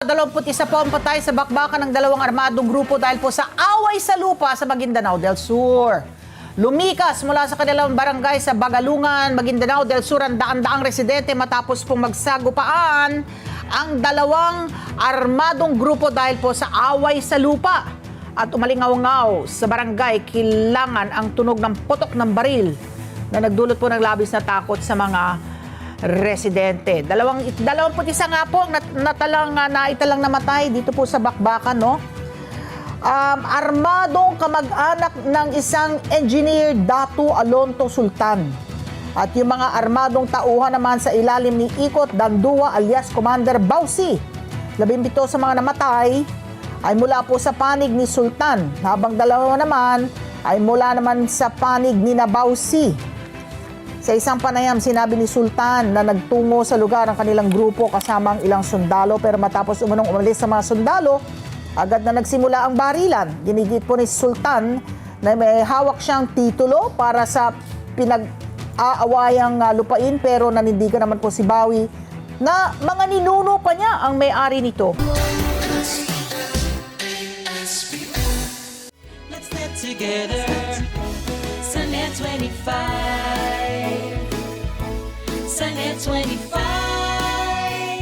21 po ang patay sa bakbakan ng dalawang armadong grupo dahil po sa away sa lupa sa Maguindanao del Sur. Lumikas mula sa kanilang barangay sa Bagalungan, Maguindanao del Sur ang daan-daang residente matapos pong magsagupaan ang dalawang armadong grupo dahil po sa away sa lupa. At umalingaw-ngaw sa barangay, kilangan ang tunog ng putok ng baril na nagdulot po ng labis na takot sa mga residente. Dalawang, dalawang putisa nga po ang nat, natalang, uh, naitalang namatay dito po sa Bakbakan, no? Um, armadong kamag-anak ng isang engineer Datu Alonto Sultan. At yung mga armadong tauhan naman sa ilalim ni Ikot Dandua alias Commander Bausi. Labimbito sa mga namatay ay mula po sa panig ni Sultan, habang dalawa naman ay mula naman sa panig ni Nabausi. Sa isang panayam, sinabi ni Sultan na nagtungo sa lugar ang kanilang grupo kasama ang ilang sundalo pero matapos umunong umalis sa mga sundalo, agad na nagsimula ang barilan. Ginigit po ni Sultan na may hawak siyang titulo para sa pinag-aawayang uh, lupain pero nanindigan naman po si Bawi na mga ninuno pa niya ang may-ari nito. Let's get together. Sunday 25. Sunday at 25.